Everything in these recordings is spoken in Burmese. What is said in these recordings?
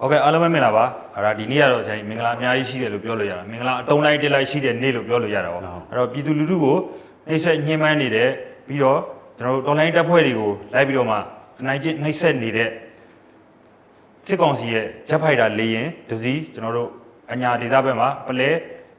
ဟုတ်ကဲ့အားလုံးပဲမင်္ဂလာပါအဲ့ဒါဒီနေ့ကတော့ကျွန်တော်မင်္ဂလာအများကြီးရှိတယ်လို့ပြောလို့ရတာမင်္ဂလာအတုံးလိုက်တစ်လိုက်ရှိတဲ့နေ့လို့ပြောလို့ရတာပေါ့ဟုတ်အဲ့တော့ပြည်သူလူထုကိုနှိမ့်ဆက်ညှဉ်းပန်းနေတဲ့ပြီးတော့ကျွန်တော်တို့တော်လိုင်းတပ်ဖွဲ့တွေကိုလိုက်ပြီးတော့မှအနိုင်ကျင့်နှိမ့်ဆက်နေတဲ့စစ်ကောင်စီရဲ့ဂျက်ဖိုက်တာလေရင်တစည်းကျွန်တော်တို့အညာဒေသဘက်မှာပလဲ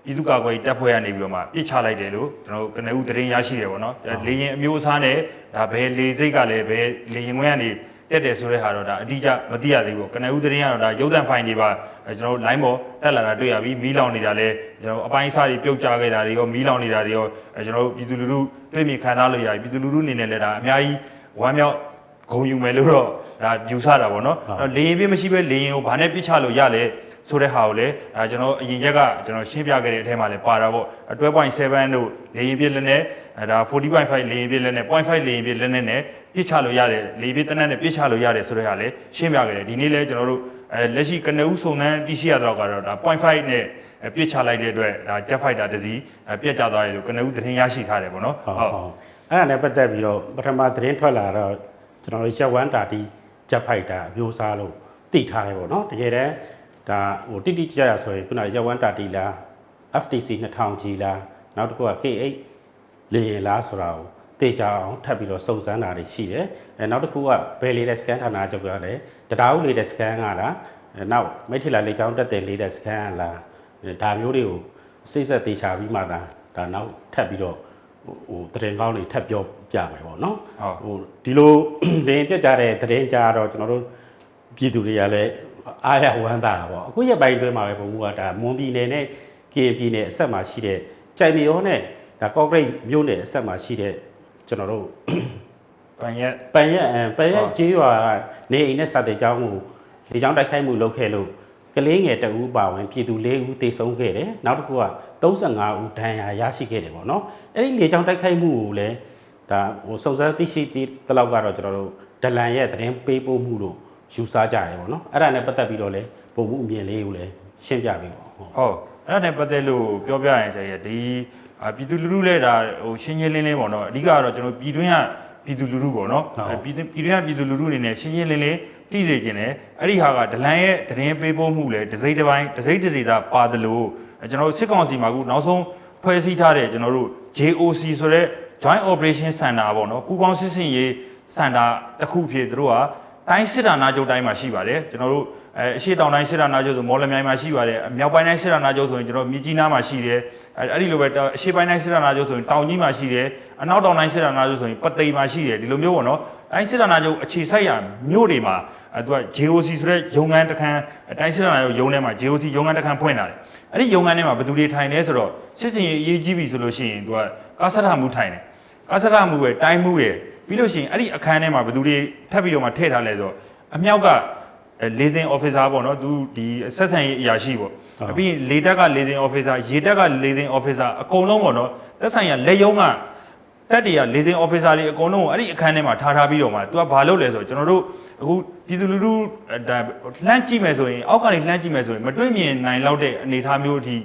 ပြည်သူ့ကာကွယ်ရေးတပ်ဖွဲ့ကနေပြီးတော့မှပြစ်ချလိုက်တယ်လို့ကျွန်တော်တို့ကနဦးသတင်းရရှိတယ်ပေါ့နော်လေရင်အမျိုးအစားနဲ့ဒါဘယ်လေစိတ်ကလည်းဘယ်လေရင်ခွဲကနေ တက်တယ်ဆိုတဲ့ဟာတော့ဒါအတိအကျမသိရသေးဘူးပေါ့ကနဦးသတင်းကတော့ဒါရုပ်သံဖိုင်တွေပါအဲကျွန်တော်တို့ line ပေါ်တက်လာတာတွေ့ရပြီမီးလောင်နေတာလဲကျွန်တော်တို့အပိုင်းအစားတွေပြုတ်ကျခဲ့တာတွေရောမီးလောင်နေတာတွေရောအဲကျွန်တော်တို့ပြည်သူလူထုတွေ့မြင်ခံစားလို့ရပြီပြည်သူလူထုအနေနဲ့လည်းဒါအများကြီးဝမ်းမြောက်ဂုဏ်ယူမယ်လို့တော့ဒါယူဆတာပေါ့နော်အဲ့တော့လေရင်ပြည့်မရှိပဲလေရင်ကိုဘာနဲ့ပြစ်ချလို့ရလဲဆိုတဲ့ဟာကိုလည်းဒါကျွန်တော်အရင်ရက်ကကျွန်တော်ရှင်းပြခဲ့တဲ့အထဲမှာလည်းပါတာပေါ့12.7တို့လေရင်ပြည့်လည်းနဲ့အဲဒါ40.5လေရင်ပြည့်လည်းနဲ့0.5လေရင်ပြည့်လည်းနဲ့နဲ့ ပြစ်ချလို့ရတယ်လေပြည့်တနက်နဲ့ပြစ်ချလို့ရတယ်ဆိုတဲ့ဟာလည်းရှင်းပြခဲ့တယ်ဒီနေ့လည်းကျွန်တော်တို့အဲလက်ရှိကနဦးစုံစမ်းသိရှိရတော့ကတော့ဒါ0.5နဲ့အဲပြစ်ချလိုက်တဲ့အတွက်ဒါ jet fighter တစ်စီးအဲပြက်ကျသွားတယ်လို့ကနဦးသတင်းရရှိထားတယ်ပေါ့နော်ဟုတ်ဟုတ်အဲ့ဒါနဲ့ပတ်သက်ပြီးတော့ပထမသတင်းထွက်လာတော့ကျွန်တော်တို့ရက်ဝမ်တာတီဂျက်ဖိုက်တာအမျိုးအစားလို့သိထားတယ်ပေါ့နော်တကယ်တမ်းဒါဟိုတိတိကျကျဆိုရင်ခုနကရက်ဝမ်တာတီလား FTC 2000G လားနောက်တစ်ခုက K8 လေရင်လားဆိုတာကို တေချာအောင်ထပ်ပြီးတော့စုံစမ်းတာတွေရှိတယ်အဲနောက်တစ်ခုကဘယ်လေးတဲ့ scan ဌာနချုပ်ကလည်းတရားဥလေးတဲ့ scan ကလားအဲနောက်မိထီလာလေချောင်းတက်တဲ့လေးတဲ့ scan ကလားအဲဒါမျိုးတွေကိုစိတ်ဆက်တေချာပြီးမှသာဒါနောက်ထပ်ပြီးတော့ဟိုတရင်ကောင်းတွေထပ်ပြောပြမယ်ပေါ့နော်ဟုတ်ဟိုဒီလိုလင်းပြတ်ကြတဲ့တရင်ကြတော့ကျွန်တော်တို့ပြည်သူတွေကလည်းအားရဝမ်းသာတာပေါ့အခုရက်ပိုင်းအတွင်းမှာပဲဘုံကဒါမွန်ပြည်နယ်နဲ့ကေပြည်နယ်အဆက်မှာရှိတဲ့ကြိုင်မရောနဲ့ဒါကော့ဂရိတ်မြို့နယ်အဆက်မှာရှိတဲ့ ကျွန်တော်တို့ပန်ရက်ပန်ရက်အမ်ပန်ရက်ဟုတ်ကျေးရွာကနေအိမ်နဲ့စတဲ့ကျောင်းကိုလေကျောင်းတိုက်ခိုက်မှုလုပ်ခဲ့လို့ကလေးငယ်တအူးပါဝင်ပြည်သူ၄ဦးသေဆုံးခဲ့တယ်နောက်တစ်ခုက35ဦးဒဏ်ရာရရှိခဲ့တယ်ပေါ့နော်အဲ့ဒီလေကျောင်းတိုက်ခိုက်မှုကိုလည်းဒါဟိုစုံစမ်းသိရှိတဲ့တလောက်ကတော့ကျွန်တော်တို့ဒလန်ရဲ့သတင်းပေးပို့မှုလို့ယူဆကြတယ်ပေါ့နော်အဲ့ဒါနဲ့ပတ်သက်ပြီးတော့လည်းပုံမှုအမြင်လေးကိုလည်းရှင်းပြပေးပါဟုတ်ဟုတ်အဲ့ဒါနဲ့ပတ်သက်လို့ပြောပြရင်ကျရင်ဒီ အာပြည်သူလူထုလည်းဒါဟိုရှင်းရှင်းလင်းလင်းပေါ့နော်အဓိကကတော့ကျွန်တော်ပြည်တွင်းကပြည်သူလူထုပေါ့နော်ဟုတ်အဲပြည်တွင်းပြည်တွင်းကပြည်သူလူထုအနေနဲ့ရှင်းရှင်းလင်းလင်းသိစေခြင်းနဲ့အဲ့ဒီဟာကဒလန်ရဲ့သတင်းပေးပို့မှုလည်းတစ်စိမ့်တစ်ပိုင်းတစ်စိမ့်တစ်စိမ့်သာပါတယ်လို့အဲကျွန်တော်တို့စစ်ကောင်စီမှာအခုနောက်ဆုံးဖွဲ့စည်းထားတဲ့ကျွန်တော်တို့ JOC ဆိုတဲ့ Joint Operation Center ပေါ့နော်ပူးပေါင်းစစ်စင်ရေးစင်တာတစ်ခုဖြစ်သူတို့ကတိုင်းစစ်ဌာနချုပ်တိုင်းမှာရှိပါတယ်ကျွန်တော်တို့ အဲအရှိတောင်တိုင်းစစ်ဌာနချုပ်ဆိုမော်လမြိုင်မှာရှိပါတယ်အမြောက်ပိုင်းတိုင်းစစ်ဌာနချုပ်ဆိုရင်ကျွန်တော်မြကြီးနားမှာရှိတယ်အဲအဲ့ဒီလိုပဲအရှိပိုင်းတိုင်းစစ်ဌာနချုပ်ဆိုရင်တောင်ကြီးမှာရှိတယ်အနောက်တောင်တိုင်းစစ်ဌာနချုပ်ဆိုရင်ပသိမ်မှာရှိတယ်ဒီလိုမျိုးပေါ့နော်တိုင်းစစ်ဌာနချုပ်အခြေစိုက်ရာမြို့တွေမှာအဲသူက JOC ဆိုတဲ့ရုံငန်းတစ်ခန်းတိုင်းစစ်ဌာနချုပ်ရုံထဲမှာ JOC ရုံငန်းတစ်ခန်းဖွင့်လာတယ်အဲ့ဒီရုံငန်းထဲမှာဘယ်သူတွေထိုင်လဲဆိုတော့စစ်စင်ရေးအရေးကြီးပြီဆိုလို့ရှိရင်သူကကာစထမှုထိုင်တယ်ကာစရမှုပဲတိုင်းမှုရဲ့ပြီးလို့ရှိရင်အဲ့ဒီအခန်းထဲမှာဘယ်သူတွေထပ်ပြီးတော့မှထည့်ထားလဲဆိုတော့အမြောက်က လေစင် officer ပေါ့နော်သူဒီဆက်ဆံရေးအရာရှိပေါ့အပြီးရင်လေတက်ကလေစင် officer ရေတက်ကလေစင် officer အကုန်လုံးပေါ့နော်သက်ဆိုင်ရာလက်ယုံကတက်တရလေစင် officer တွေအကုန်လုံးကိုအဲ့ဒီအခန်းထဲမှာထားထားပြီးတော့မှ तू ကဘာလုပ်လဲဆိုတော့ကျွန်တော်တို့အခုပြည်သူလူထုအဲဒါလှမ်းကြည့်မယ်ဆိုရင်အောက်ကနေလှမ်းကြည့်မယ်ဆိုရင်မတွေ့မြင်နိုင်လောက်တဲ့အနေအထားမျိုးအထိ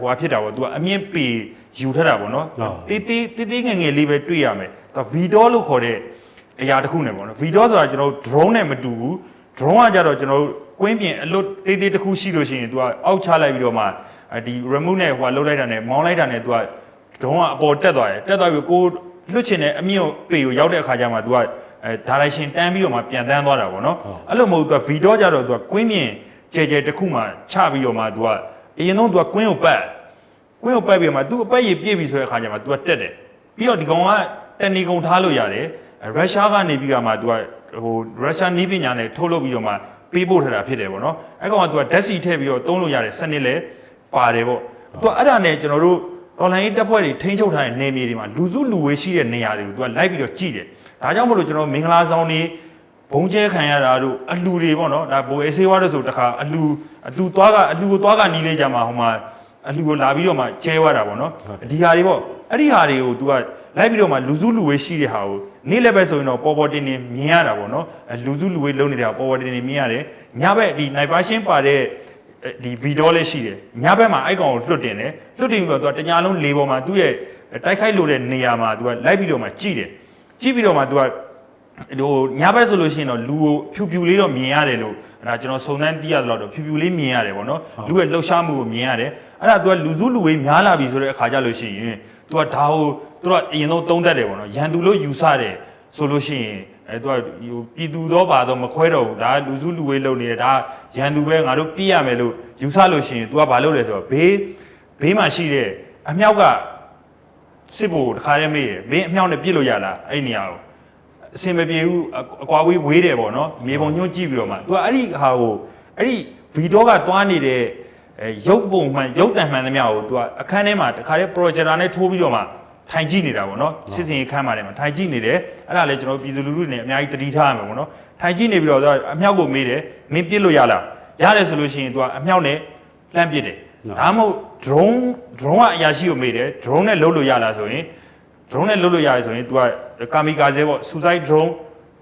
ဟိုဟာဖြစ်တာပေါ့ तू ကအမြင့်ပေယူထတာပေါ့နော်တေးတေးတေးသေးငယ်ငယ်လေးပဲတွေ့ရမယ်။ဒါဗီဒေါလို့ခေါ်တဲ့အရာတစ်ခုနဲ့ပေါ့နော်။ဗီဒေါဆိုတာကျွန်တော်တို့ drone နဲ့မတူဘူး။ drone ကကြတော့ကျွန်တော်တို့ကွင်းပြင်အလွတ်တေးသေးတစ်ခုရှိလို့ရှိရင် तू ကအောက်ချလိုက်ပြီးတော့မှအဲဒီ remote နဲ့ဟိုကလှုပ်လိုက်တာနဲ့မောင်းလိုက်တာနဲ့ तू က drone ကအပေါ်တက်သွားတယ်။တက်သွားပြီးကိုလွတ်ချင်တဲ့အမြင့်ပေကိုရောက်တဲ့အခါကျမှ तू ကအဲ direction တန်းပြီးတော့မှပြန်တန်းသွားတာပေါ့နော်။အဲ့လိုမဟုတ် तू ဗီဒေါကြတော့ तू ကကွင်းပြင်ကျဲကျဲတစ်ခုမှချပြီးတော့မှ तू ကအရင်ဆုံး तू ကကွင်းကိုပတ် ကွင်းကိုပိုက်ပြီးမှ तू အပိုက်ရပြည့်ပြီဆိုတဲ့အခါကျမှ तू ကတက်တယ်ပြီးတော့ဒီကောင်ကတဏီကုံထားလို့ရတယ်ရုရှားကနေပြီးကမှ तू က ဟိုရုရှားနည်းပညာနဲ့ထုတ်လုပ်ပြီးတော့မှပေးပို့ထားတာဖြစ်တယ်ပေါ့နော်အဲ့ကောင်ကသူကဓာတ်စီထည့်ပြီးတော့သုံးလို့ရတဲ့စနစ်လည်းပါတယ်ပေါ့သူကအဲ့ဒါနဲ့ကျွန်တော်တို့တော်လိုင်းရေးတပ်ဖွဲ့တွေထိန်းချုပ်ထားတဲ့နေမြေတွေမှာလူစုလူဝေးရှိတဲ့နေရာတွေကိုသူကလိုက်ပြီးတော့ကြည့်တယ်ဒါကြောင့်မလို့ကျွန်တော်မင်္ဂလာဆောင်နေဘုံကျဲခံရတာတို့အလူတွေပေါ့နော်ဒါဘိုအေးဆေးဝါးတို့ဆိုတခါအလူအလူသွားကအလူကိုသွားကနီးလေးကြမှာဟိုမှာအလူကိုလာပြီးတော့မှကျဲဝါတာပေါ့နော်ဒီဟာတွေပေါ့အဲ့ဒီဟာတွေကို तू က လိုက်ပြီးတော့မှလူစုလူဝေးရှိတဲ့ဟာကိုနေ့လည်းပဲဆိုရင်တော့ပေါ်ပေါ်တင်တင်မြင်ရတာပေါ့နော်လူစုလူဝေးလုံးနေတာပေါ်ပေါ်တင်တင်မြင်ရတယ်ညဘက်ဒီ night version ပါတဲ့ဒီဗီဒေါလေးရှိတယ်ညဘက်မှာအဲ့ကောင်ကိုလွတ်တင်တယ်လွတ်တင်ပြီးတော့သူကတညာလုံးလေးပေါ်မှာသူ့ရဲ့တိုက်ခိုက်လို့တဲ့နေရာမှာသူကလိုက်ပြီးတော့မှကြည့်တယ်ကြည့်ပြီးတော့မှသူကဟိုညဘက်ဆိုလို့ရှိရင်တော့လူကိုဖြူဖြူလေးတော့မြင်ရတယ်လို့အဲ့ဒါကျွန်တော်စုံစမ်းသိရတော့တော့ဖြူဖြူလေးမြင်ရတယ်ပေါ့နော်လူရဲ့လှုပ်ရှားမှုကိုမြင်ရတယ်အဲ့ဒါသူကလူစုလူဝေးများလာပြီဆိုတဲ့အခါကြလို့ရှိရင် သူကဒါကိုသူကအရင်ဆုံးတုံးတက်တယ်ပေါ့နော်ရန်သူလို့ယူဆတယ်ဆိုလို့ရှိရင်အဲသူကဟိုပြည်သူတော့ပါတော့မခွဲတော့ဘူးဒါလူစုလူဝေးလုပ်နေတယ်ဒါရန်သူပဲငါတို့ပြရမယ်လို့ယူဆလို့ရှိရင် तू ကဘာလုပ်လဲဆိုတော့ဘေးဘေးမှာရှိတဲ့အမြောက်ကစစ်ဘိုတခါတည်းမေးတယ်မင်းအမြောက်နဲ့ပြစ်လို့ရလားအဲ့နေရာကိုအစင်မပြေဘူးအကွာဝေးဝေးတယ်ပေါ့နော်မြေပုံညွှန်းကြည့်ပြီးတော့မှ तू အဲ့ဒီဟာကိုအဲ့ဒီဗီတော့ကသွားနေတဲ့ အဲရုပ်ပုံမှန်ရုပ်တံမှန်သမျှကိုသူကအခန်းထဲမှာတခါတည်း projector နဲ့ထိုးပြီးတော့မှထိုင်ကြည့်နေတာပေါ့နော်စစ်စင်ခန်းမှာလည်းထိုင်ကြည့်နေတယ်အဲ့ဒါလည်းကျွန်တော်ပြည်သူလူထုတွေအများကြီးတတိထားရမှာပေါ့နော်ထိုင်ကြည့်နေပြီးတော့အမြောက်ကိုမေးတယ်မင်းပြစ်လို့ရလားရတယ်ဆိုလို့ရှိရင်သူကအမြောက်နဲ့လှမ်းပစ်တယ်ဒါမှမဟုတ် drone drone ကအရာရှိကိုမေးတယ် drone နဲ့လှုပ်လို့ရလားဆိုရင် drone နဲ့လှုပ်လို့ရတယ်ဆိုရင် तू ကကာမီကာဇဲပေါ့ suicide drone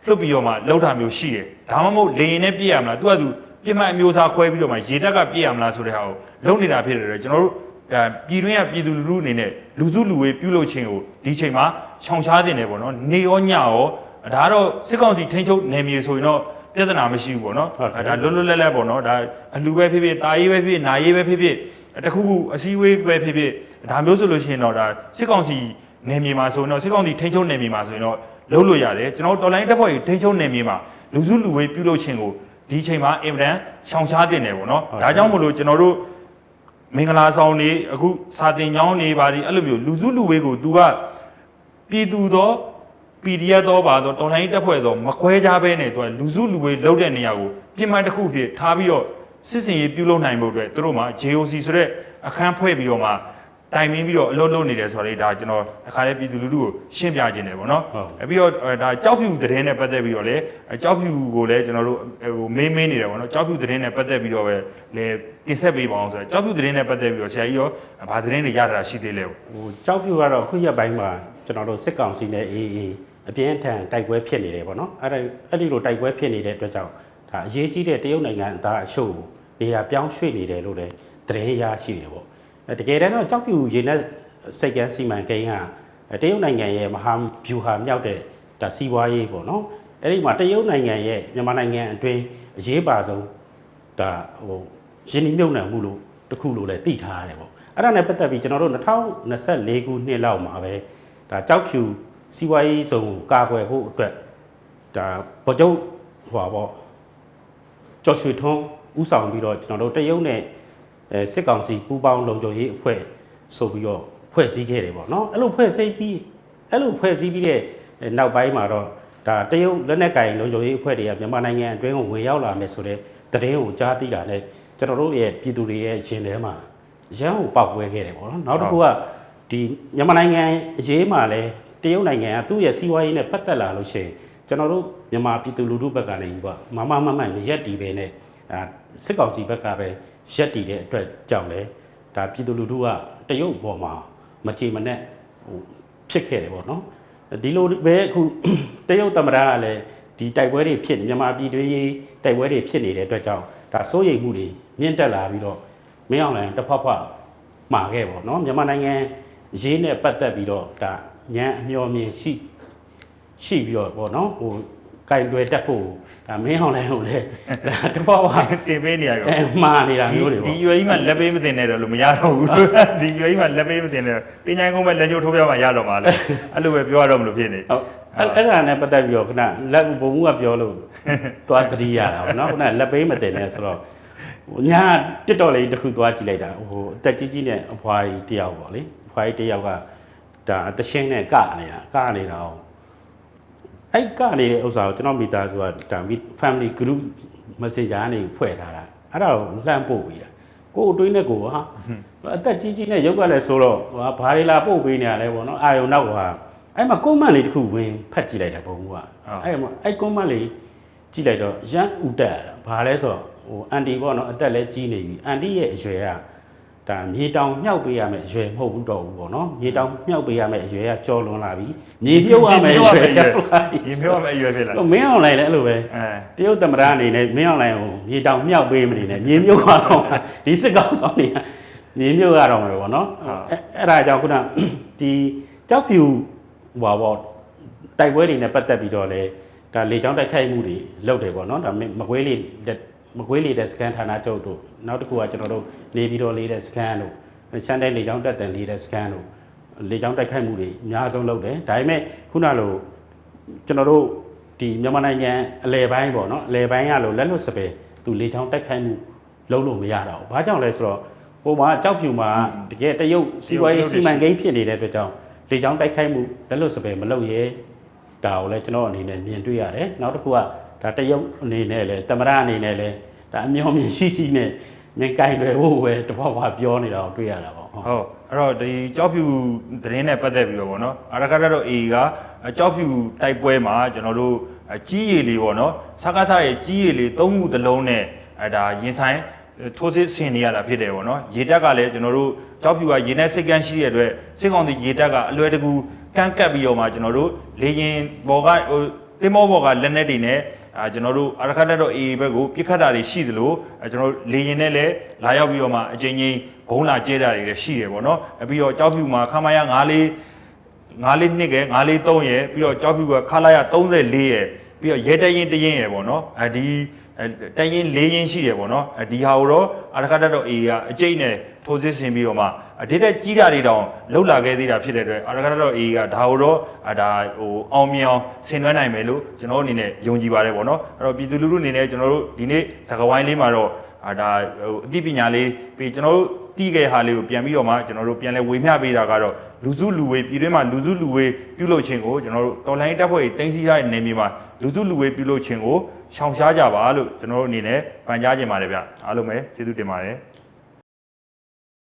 လှုပ်ပြီးတော့မှလှုပ်တာမျိုးရှိတယ်ဒါမှမဟုတ်လေရင်နဲ့ပြည့်ရမလား तू ကသူ ပြစ်မှတ်အမျိုးအစားခွဲပြီးတော့မှရေတက်ကပြည့်ရမလားဆိုတဲ့ဟာကိုလှုပ်နေတာဖြစ်တယ်ကျွန်တော်တို့အဲပြည်တွင်းကပြည်သူလူထုအနေနဲ့လူစုလူဝေးပြုလုပ်ခြင်းကိုဒီချိန်မှာခြောင်ရှားတင်တယ်ပေါ့နော်နေရောညရောဒါကတော့စစ်ကောင်စီထိန်းချုပ်နယ်မြေဆိုရင်တော့ပြဿနာမရှိဘူးပေါ့နော်ဟုတ်တယ်ဒါလွတ်လွတ်လပ်လပ်ပေါ့နော်ဒါအလူပဲဖြစ်ဖြစ်တာရေးပဲဖြစ်ဖြစ်နာရေးပဲဖြစ်ဖြစ်တခုခုအစည်းအဝေးပဲဖြစ်ဖြစ်ဒါမျိုးဆိုလို့ရှိရင်တော့ဒါစစ်ကောင်စီနယ်မြေမှာဆိုရင်တော့စစ်ကောင်စီထိန်းချုပ်နယ်မြေမှာဆိုရင်တော့လုံးလို့ရတယ်ကျွန်တော်တို့တော်လိုင်းတပ်ဖွဲ့ကြီးထိန်းချုပ်နယ်မြေမှာလူစုလူဝေးပြုလုပ်ခြင်းကို ဒီအချိန်မှာအင်ဗဒန်ရှောင်ရှားတင်တယ်ပေါ့နော်ဒါကြောင့်မို့လို့ကျွန်တော်တို့မင်္ဂလာဆောင်နေအခုစာတင်ကျောင်းနေပါဒီအဲ့လိုမျိုးလူစုလူဝေးကို तू ကပြည်သူတော့ PDF တော့ပါတော့တော်လိုင်းတပ်ဖွဲ့တော့မခွဲကြဘဲနဲ့သူကလူစုလူဝေးလောက်တဲ့နေရာကိုပြင်မှန်တစ်ခုဖြစ်ထားပြီးတော့စစ်စင်ရေးပြုလုပ်နိုင်ဖို့အတွက်သူတို့မှာ JOC ဆိုတဲ့အခန်းဖွဲ့ပြီးတော့မှ တိုင်ပင်ပြီးတော့အလုပ်လုပ်နေတယ်ဆိုတော့လေဒါကျွန်တော်အခါလေးပြည်သူလူထုကိုရှင်းပြခြင်းတယ်ပေါ့နော်ဟုတ်အဲပြီးတော့အဲဒါကြောက်ဖြူသတင်းနဲ့ပတ်သက်ပြီးတော့လေအဲကြောက်ဖြူကိုလည်းကျွန်တော်တို့ဟိုမေးမေးနေတယ်ပေါ့နော်ကြောက်ဖြူသတင်းနဲ့ပတ်သက်ပြီးတော့ပဲလေတင်ဆက်ပေးပါအောင်ဆိုတော့ကြောက်ဖြူသတင်းနဲ့ပတ်သက်ပြီးတော့ဆရာကြီးရောဘာသတင်းတွေရတာရှိသေးလဲပေါ့ဟိုကြောက်ဖြူကတော့အခုရက်ပိုင်းမှာကျွန်တော်တို့စစ်ကောင်စီနဲ့အေးအေးအပြင်းအထန်တိုက်ပွဲဖြစ်နေတယ်ပေါ့နော်အဲ့ဒါအဲ့ဒီလိုတိုက်ပွဲဖြစ်နေတဲ့အတွက်ကြောင့်ဒါအရေးကြီးတဲ့တရုတ်နိုင်ငံအသားအရှုပ်ကိုနေရာပြောင်းရွှေ့နေတယ်လို့လည်းသတင်းရရှိတယ်ပေါ့အဲ တကယ်တမ်းတော့ကြောက်ဖြူရေနက်စိတ်ကန်းစီမံကိန်းဟာအဲတရုတ်နိုင်ငံရဲ့မဟာဗျူဟာမြောက်တဲ့ဒါစီးပွားရေးပေါ့နော်အဲ့ဒီမှာတရုတ်နိုင်ငံရဲ့မြန်မာနိုင်ငံအတွင်းအရေးပါဆုံးဒါဟိုရင်းနှီးမြုပ်နှံမှုလို့တစ်ခုလို့လည်းသိထားရတယ်ပေါ့အဲ့ဒါနဲ့ပတ်သက်ပြီးကျွန်တော်တို့2024ခုနှစ်လောက်မှာပဲဒါကြောက်ဖြူစီးပွားရေးစုံကိုကာကွယ်ဖို့အတွက်ဒါဗိုလ်ချုပ်ဟိုပါပေါ့ကျော်ရွှေထွန်းဥဆောင်ပြီးတော့ကျွန်တော်တို့တရုတ်နဲ့ အဲစစ်ကောင်စီပူးပေါင်းလုံခြုံရေးအဖွဲ့ဆိုပြီးတော့ဖွဲ့စည်းခဲ့တယ်ပေါ့နော်အဲ့လိုဖွဲ့စည်းပြီးအဲ့လိုဖွဲ့စည်းပြီးတဲ့နောက်ပိုင်းမှာတော့ဒါတရုတ်လက်နက်ကင်လုံခြုံရေးအဖွဲ့တွေကမြန်မာနိုင်ငံအတွင်းကိုဝင်ရောက်လာမယ်ဆိုတဲ့တည်င်းကိုကြားသိတာနဲ့ကျွန်တော်တို့ရဲ့ပြည်သူတွေရဲ့ရင်ထဲမှာရမ်းကိုပောက်ကွဲခဲ့တယ်ပေါ့နော်နောက်တစ်ခုကဒီမြန်မာနိုင်ငံအရေးမှာလဲတရုတ်နိုင်ငံကသူ့ရဲ့စီးပွားရေးနဲ့ပတ်သက်လာလို့ရှိရင်ကျွန်တော်တို့မြန်မာပြည်သူလူထုဘက်ကနေပြီးတော့မမမမရက်တီပဲနဲ့ အာစစ်ကောင်စီဘက်ကပဲရက်တီတဲ့အတွက်ကြောင့်လဲဒါပြည်သူလူထုကတရုတ်ပေါ်မှာမကြေမနဲ့ဟိုဖြစ်ခဲ့တယ်ပေါ့နော်ဒီလိုပဲအခုတရုတ်သမ္မတကလည်းဒီတိုက်ပွဲတွေဖြစ်နေမြန်မာပြည်တွင်းရေးတိုက်ပွဲတွေဖြစ်နေတဲ့အတွက်ကြောင့်ဒါစိုးရိမ်မှုတွေမြင့်တက်လာပြီးတော့မင်းအောင်လှိုင်တစ်ဖက်ဖက်မှာခဲ့ပေါ့နော်မြန်မာနိုင်ငံရေးနဲ့ပတ်သက်ပြီးတော့ဒါညံအမျော်မြင်ရှိရှိပြီးတော့ပေါ့နော်ဟို ကင်တွယ်တက်ဖို့ဒါမင်းအောင်လှိုင်ကိုလည်းဒါတစ်ဖက်ဖက်တင်ပေးနေရရောအဲမှားနေတာမျိုးတွေဒီပေါ့ရွယ်ကြီးမှလက်ပေးမတင်နဲ့တော့လို့မရတော့ဘူးဒီရွယ်ကြီးမှလက်ပေးမတင်နဲ့ပညာရေးကုန်းပဲလက်ညှိုးထိုးပြမှရတော့မှာလေအဲ့လိုပဲပြောရတော့မလို့ဖြစ်နေဟုတ်အဲ့အဲ့ဒါနဲ့ပတ်သက်ပြီးတော့ခဏလက်ဘုံမှုကပြောလို့သွားတတိရတာပေါ့နော်ခုနကလက်ပေးမတင်နဲ့ဆိုတော့ဟိုညာတစ်တော့လေးတစ်ခုသွားကြည့်လိုက်တာဟိုအသက်ကြီးကြီးနဲ့အဖွားကြီးတယောက်ပေါ့လေအဖွားကြီးတယောက်ကဒါအသရှင်းနဲ့ကနေတာကနေတာအောင် အဲ့ကနေတဲ့ဥစ္စာကိုကျွန်တော်မိသားစုကဒါ family group messenger ကနေဖွဲ့ထားတာအဲ့ဒါကိုလှမ်းပို့ပြီးတာကိုယ်အတွင်းနဲ့ကိုယ်ဟာအသက်ကြီးကြီးနဲ့ရုပ်ကလည်းဆိုတော့ဟာဘာတွေလာပို့ပေးနေရလဲပေါ့နော်အာယုံနောက်ဟာအဲ့မှာကွန်မန့်လေးတစ်ခုဝင်ဖတ်ကြည့်လိုက်တာဘုံကအဲ့မှာအဲ့ကွန်မန့်လေးကြည့်လိုက်တော့ရန်ဥတက်ဘာလဲဆိုတော့ဟိုအန်တီပေါ့နော်အသက်လည်းကြီးနေပြီအန်တီရဲ့အရွယ်က ဒါမြေတောင်မြောက်ပေးရမယ်အရွယ်မဟုတ်ဘူးတော့ဘူးပေါ့နော်မြေတောင်မြောက်ပေးရမယ်အရွယ်ကကြော်လွန်လာပြီမြေပြုတ်ရမယ်အရွယ်ရောက်လာပြီဒီမျိုးမှအရွယ်ဖြစ်လာတော့မင်းအောင်လိုက်လည်းအဲ့လိုပဲအဲတရုတ်သမ္မတအနေနဲ့မင်းအောင်လိုင်ကိုမြေတောင်မြောက်ပေးမနေနဲ့မြေမြုပ်ရတော့မှာဒီစစ်ကောင်ဆောင်တွေကမြေမြုပ်ရတော့မှာပေါ့နော်အဲအဲ့ဒါကြောင့်ခုနဒီကြောက်ဖြူဟွာပေါ့တိုက်ပွဲတွေနဲ့ပတ်သက်ပြီးတော့လေဒါလေကြောင်းတိုက်ခိုက်မှုတွေလုပ်တယ်ပေါ့နော်ဒါမကွေးလေး မကွေးလေးတဲ့စကန်ဌာနချုပ်တို့နောက်တစ်ခုကကျွန်တော်တို့နေပြည်တော်လေးတဲ့စကန်တို့ရှမ်းတဲ့လေကြောင်းတက်တန်လေးတဲ့စကန်တို့လေကြောင်းတိုက်ခိုက်မှုတွေအများဆုံးလုပ်တယ်ဒါပေမဲ့ခုနလိုကျွန်တော်တို့ဒီမြန်မာနိုင်ငံအလဲပိုင်းပေါ့နော်အလဲပိုင်းကလို့လက်လွတ်စပယ်သူလေကြောင်းတိုက်ခိုက်မှုလုပ်လို့မရတော့ဘူးဘာကြောင့်လဲဆိုတော့ဟိုမှာကြောက်ဖြူမှာတကယ်တရုတ်စီးပွားရေးစီမံကိန်းဖြစ်နေတဲ့အတွက်ကြောင့်လေကြောင်းတိုက်ခိုက်မှုလက်လွတ်စပယ်မလုပ်ရဲဒါကိုလည်းကျွန်တော်အနေနဲ့မြင်တွေ့ရတယ်နောက်တစ်ခုက ဒါတရုတ်အနေနဲ့လည်းတမရအနေနဲ့လည်းဒါအမျော်မြင်ရှိရှိနဲ့မြင်ကင်လွယ်ဖို့ပဲတဘောဘာပြောနေတာကိုတွေ့ရတာပေါ့ဟုတ်ဟုတ်အဲ့တော့ဒီကြောက်ဖြူသတင်းနဲ့ပတ်သက်ပြီးတော့ဗောနော်အရကတတော့ A ကကြောက်ဖြူတိုက်ပွဲမှာကျွန်တော်တို့ကြီးရည်လေးဗောနော်စကားစားရဲ့ကြီးရည်လေးသုံးခုတစ်လုံးနဲ့အဲဒါရင်ဆိုင်ထိုးစစ်ဆင်နေရတာဖြစ်တယ်ဗောနော်ရေတက်ကလည်းကျွန်တော်တို့ကြောက်ဖြူကရေနဲ့စိတ်ကန်းရှိတဲ့အတွက်စစ်ကောင်စီရေတက်ကအလွယ်တကူကန့်ကတ်ပြီးတော့မှကျွန်တော်တို့လေရင်ဘော်ကဟိုတင်မောဘော်ကလက်နက်တွေနဲ့ အာကျွန်တော်တို့အရခတ်တက်တော့ AA ဘက်ကိုပြစ်ခတ်တာတွေရှိသလိုအဲကျွန်တော်တို့လေရင်နဲ့လည်းလာရောက်ပြီးတော့မှအချိန်ချင်းဘုံလာကျဲတာတွေလည်းရှိတယ်ပေါ့နော်အပြီးတော့ကြောက်ဖြူမှာခမာရ94 94နှစ်ကဲ93ရယ်ပြီးတော့ကြောက်ဖြူကခလာရ34ရယ်ပြီးတော့ရဲတရင်တရင်ရယ်ပေါ့နော်အဲဒီအဲတရင်၄ရင်ရှိတယ်ပေါ့နော်အဲဒီဟာကိုတော့အရခတ်တက်တော့ AA ကအကျိတ်နဲ့ ထိုးစစ်ဆင်ပြီးတော့မှအဒီတက်ကြီးတာတွေတောင်လှုပ်လာခဲ့သေးတာဖြစ်တဲ့အတွက်အရခတ်တက်တော့ AA ကဒါကိုတော့အဒါဟိုအောင်မြင်အောင်ဆင်နွှဲနိုင်မယ်လို့ကျွန်တော်အနေနဲ့ယုံကြည်ပါတယ်ပေါ့နော်အဲ့တော့ပြည်သူလူထုအနေနဲ့ကျွန်တော်တို့ဒီနေ့စကားဝိုင်းလေးမှာတော့အာဒါဟိုအသိပညာလေးပြီးကျွန်တော်တို့တီးခဲ့ဟာလေးကိုပြန်ပြီးတော့မှကျွန်တော်တို့ပြန်လဲဝေမျှပေးတာကတော့လူစုလူဝေးပြည်တွင်းမှာလူစုလူဝေးပြုလုပ်ခြင်းကိုကျွန်တော်တို့တော်လိုင်းတပ်ဖွဲ့တွေတင်စီထားတဲ့နေမြေမှာလူစုလူဝေးပြုလုပ်ခြင်းကိုရှောင်ရှားကြပါလို့ကျွန်တော်တို့အနေနဲ့ပန်ကြားခြင်းပါတယ်ဗျအားလုံးပဲကျေးဇူးတင်ပါတယ်